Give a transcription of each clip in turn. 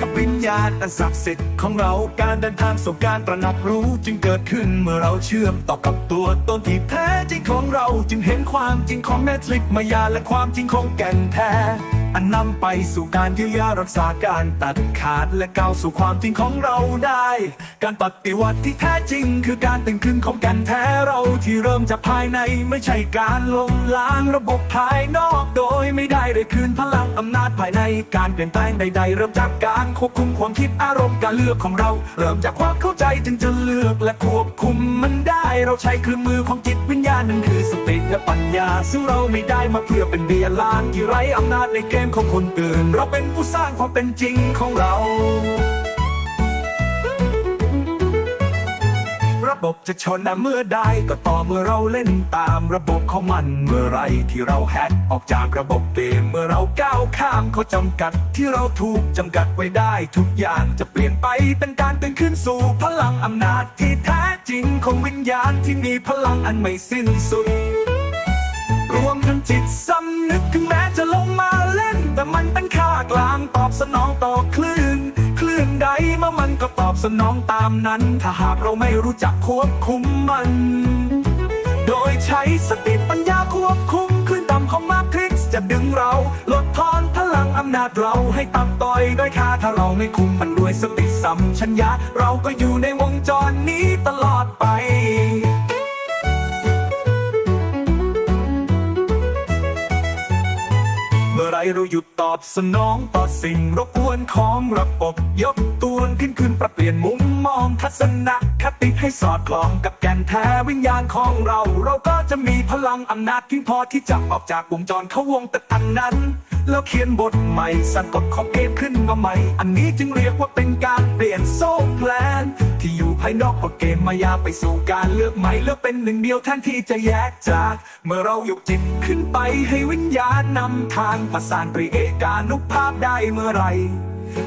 กับวิญญาณอันศักดิ์สิทธิ์ของเราการเดินทางสู่การตระหนักรู้จึงเกิดขึ้นเมื่อเราเชื่อมต่อกับตัวตนที่แท้จริงของเราจึงเห็นความจริงของแมทริกมายาและความจริงของแก่นแท้อันนำไปสู่การเยียวยารักษาการตัดขาดและก้าวสู่ความจริงของเราได้ การปฏิวัติที่แท้จริง คือการตื่นขึ้นของแก่นแท้เราที่เริ่มจากภายในไม่ใช่การล้มล้างระบบภายนอกโดย ได้ได้คืนพลังอำนาจภายในการเปลี่ยนแปลงใดๆ เริ่มจากการควบคุมความคิดอารมณ์การเลือกของเรา เริ่มจากความเข้าใจจึงจะเลือกและควบคุมมันได้ เราใช้เครื่องมือของจิตวิญญาณนั่นคือสติและปัญญา ซึ่งเราไม่ได้มาเพื่อเป็นเบียร์ลานที่ไร้อำนาจในเกมของคนอื่น เราเป็นผู้สร้างความเป็นจริงของเรา บจะชนนะเมื่อใดก็ต่อเมื่อเราเล่นตามระบบของมัน เมื่อไรที่เราแฮกออกจากระบบเกมเมื่อเราก้าวข้ามเขาจำกัด ที่เราถูกจำกัดไว้ได้ ทุกอย่างจะเปลี่ยนไปเป็นการตื่นขึ้นสู่พลังอำนาจที่แท้จริงของวิญญาณที่มีพลังอันไม่สิ้นสุด รวมทั้งจิตสำนึกถึงแม้จะลงมาเล่น แต่มันเป็นค่ากลางตอบสนองต่อคลื่น สนองตามนั้น ถ้าหากเราไม่รู้จักควบคุมมัน โดยใช้สติปัญญาควบคุมคลื่นต่ำของมาทริกซ์จะดึงเรา ลดทอนพลังอำนาจเราให้ต่ำต่อยด้วยค่าถ้าเราไม่คุมมันด้วยสติสัมชัญญะเราก็อยู่ในวงจรนี้ตลอดไป เราหยุดตอบสนองต่อสิ่งรบกวนของระบบ ยกตัวขึ้นขึ้นปรับเปลี่ยนมุมมองทัศนคติให้สอดคล้องกับแก่นแท้วิญญาณของเรา เราก็จะมีพลังอำนาจเพียงพอที่จะออกจากวงจรเข้าวงตะทันนั้น แล้วเขียนบทใหม่สั่งกฎของเกมขึ้นมาใหม่ อันนี้จึงเรียกว่าเป็นการเปลี่ยนโซ่แพลน นอกของเกมมายาไปสู่การเลือกใหม่เลือกเป็นหนึ่งเดียวแทนที่จะแยกจาก เมื่อเรายกจิตขึ้นไปให้วิญญาณนำทางประสานปริเอกานุภาพได้เมื่อไร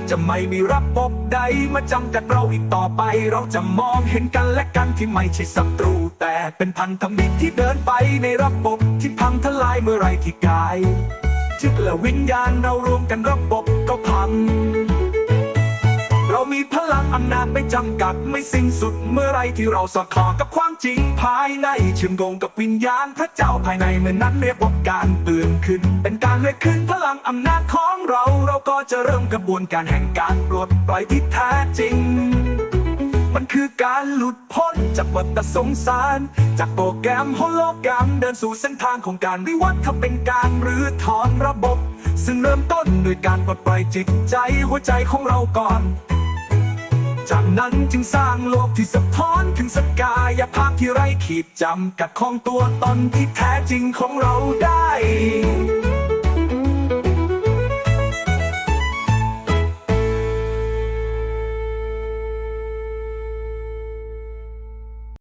จะไม่มีระบบใดมาจำกัดเราอีกต่อไป เราจะมองเห็นกันและกันที่ไม่ใช่ศัตรู แต่เป็นพันธมิตรที่เดินไปในระบบที่พังทลายเมื่อไรที่กายจิตและวิญญาณเรารวมกันระบบก็พัง อำนาจไม่จำกัดไม่สิ้นสุด เมื่อไรที่เราสอดคล้องกับความจริง ภายในเชื่อมโยงกับวิญญาณพระเจ้าภายในเมื่อนั้นเรียกว่าการตื่นขึ้น เป็นการเรียกขึ้นพลังอำนาจของเรา เราก็จะเริ่มกระบวนการแห่งการปลดปล่อยที่แท้จริง มันคือการหลุดพ้นจากวัฏสงสาร จากโปรแกรมโฮโลกรมเดินสู่เส้นทางของการวิวัฒน์เป็นการรื้อถอนระบบ ซึ่งเริ่มต้นด้วยการปลดปล่อยจิตใจหัวใจของเราก่อน จากนั้นจึงสร้างโลกที่สะท้อนถึงสกายภาพที่ไร้ขีดจำกัดของตัวตนที่แท้จริงของเราได้